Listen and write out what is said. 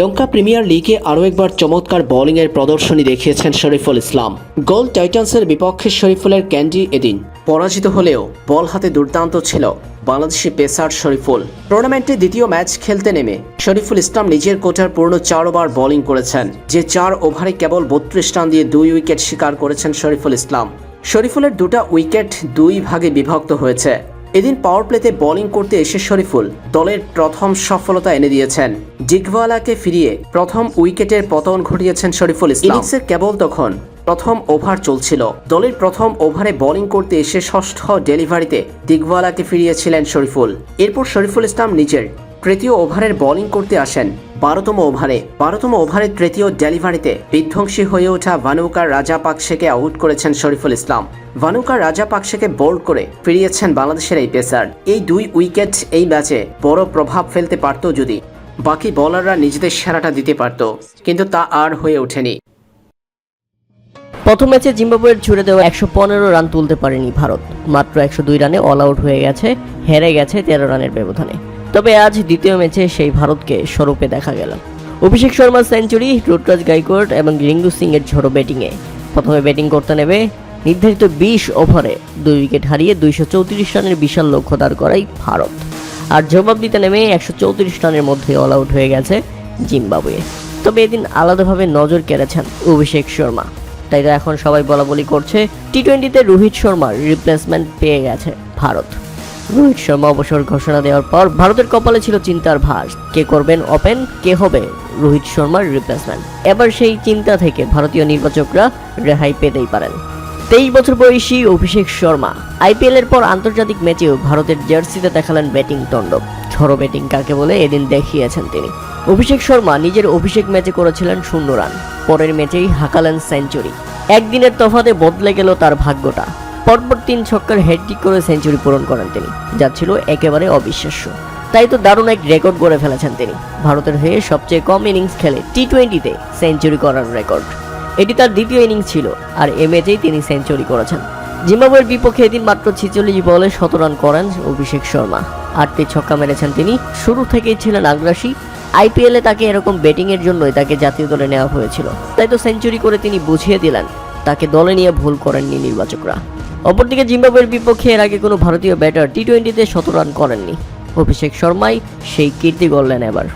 লঙ্কা premier লিগে আরও একবার চমৎকার বোলিংয়ের প্রদর্শনী দেখিয়েছেন শরীফুল ইসলাম। গোল টাইটান্সের বিপক্ষে শরীফুলের ক্যান্ডি এদিন। পরাজিত হলেও বল হাতে দুর্দান্ত ছিল বাংলাদেশি পেসার শরীফুল। টুর্নামেন্টে দ্বিতীয় ম্যাচ খেলতে নেমে শরীফুল ইসলাম নিজের কোটার পূর্ণ চার ওভার বোলিং করেছেন, যে চার ওভারে কেবল বত্রিশ রান দিয়ে দুই উইকেট শিকার করেছেন শরীফুল ইসলাম। শরীফুলের দুটা উইকেট দুই ভাগে বিভক্ত হয়েছে। এদিন পাওয়ার প্লেতে বোলিং করতে এসে শরীফুল দলের প্রথম সফলতা এনে দিয়েছেন। ডিগওয়ালাকে ফিরিয়ে প্রথম উইকেটের পতন ঘটিয়েছেন শরীফুল ইসলাম। ইনিংসের কেবল তখন প্রথম ওভার চলছিল। দলের প্রথম ওভারে বোলিং করতে এসে ষষ্ঠ ডেলিভারিতে দিগওয়ালাকে ফিরিয়েছিলেন শরীফুল। এরপর শরীফুল ইসলাম নিজের তৃতীয় ওভারের বোলিং করতে আসেন। বারোতম ওভারে, বারোতম ওভারের তৃতীয় ডেলিভারিতে বিধ্বংসী হয়ে ওঠা ভানুকার রাজা পাকসেকে আউট করেছেন শরীফুল ইসলাম। ভানুকার রাজা পাকসেকে বোল্ড করে ফিরিয়েছেন বাংলাদেশের এই পেসার। এই দুই উইকেট এই ম্যাচে বড় প্রভাব ফেলতে পারত যদি। বাকি বোলাররা নিজেদের সেরাটা দিতে পারত, কিন্তু তা আর হয়ে ওঠেনি। প্রথম ম্যাচে জিম্বাবুয়ের ছুড়ে দেওয়া একশো পনেরো রান তুলতে পারেনি ভারত। মাত্র একশো দুই রানে অল আউট হয়ে গেছে, হেরে গেছে তেরো রানের ব্যবধানে। তবে আজ দ্বিতীয় ম্যাচে সেই ভারতকে স্বরূপে দেখা গেল। অভিষেক শর্মার সেঞ্চুরি রুটরাজ গাইকোয়াড এবং রিঙ্গু সিং এর ঝড়ো ব্যাটিংয়ে। প্রথমে ব্যাটিং করতে নেবে নির্ধারিত বিশ ওভারে দুই উইকেট হারিয়ে দুইশো চৌত্রিশ রানের বিশাল লক্ষ্য দাঁড় করাই ভারত। আর জবাব দিতে নেমে একশো চৌত্রিশ রানের মধ্যে অল আউট হয়ে গেছে জিম্বাবুয়ে। তবে এদিন আলাদাভাবে নজর কেড়েছেন অভিষেক শর্মা। তাই এখন সবাই বলা বলি করছে টি টোয়েন্টিতে রোহিত শর্মার রিপ্লেসমেন্ট পেয়ে গেছে ভারত। রোহিত শর্মা অবসর ঘোষণা দেওয়ার পর ভারতের কপালে ছিল চিন্তার ভাস কে করবেন ওপেন, কে হবে রোহিত শর্মার রিপ্লেসমেন্ট এবার সেই চিন্তা থেকে ভারতীয় নির্বাচকরা রেহাই পেতেই পারেন। তেইশ বছর বয়সী অভিষেক শর্মা, আইপিএল এর পর আন্তর্জাতিক ম্যাচেও ভারতের জার্সিতে দেখালেন ব্যাটিং তন্ড ঝড়ো ব্যাটিং কাকে বলে এদিন দেখিয়েছেন তিনি। অভিষেক শর্মা নিজের অভিষেক ম্যাচে করেছিলেন শূন্য রান, পরের ম্যাচেই হাঁকালেন সেঞ্চুরি। একদিনের তফাতে বদলে গেল তার ভাগ্যটা। পরপর তিন ছক্কার হেডটিক করে সেঞ্চুরি পূরণ করেন তিনি, যা ছিল একেবারে অবিশ্বাস্য। তাই তো দারুণ এক রেকর্ড গড়ে ফেলেছেন তিনি। ভারতের হয়ে সবচেয়ে কম ইনিংস খেলে টি টোয়েন্টিতে সেঞ্চুরি করার রেকর্ড এটি তার দ্বিতীয় ইনিংস ছিল, আর এ ম্যাচেই তিনি সেঞ্চুরি করেছেন। জিম্বাবুয়ের বিপক্ষে এদিন মাত্র ছিচল্লিশ বলে শত রান করেন অভিষেক শর্মা। আটটি ছক্কা মেরেছেন তিনি। শুরু থেকেই ছিলেন আগ্রাসী। আইপিএলে তাকে এরকম ব্যাটিংয়ের জন্যই তাকে জাতীয় দলে নেওয়া হয়েছিল। তাই তো সেঞ্চুরি করে তিনি বুঝিয়ে দিলেন, তাকে দলে নিয়ে ভুল করেননি নির্বাচকরা। অপরদিকে জিম্বাবুয়ের বিপক্ষে এর আগে কোনো ভারতীয় ব্যাটার টি টোয়েন্টিতে শত রান করেননি। অভিষেক শর্মাই সেই কীর্তি গড়লেন এবার।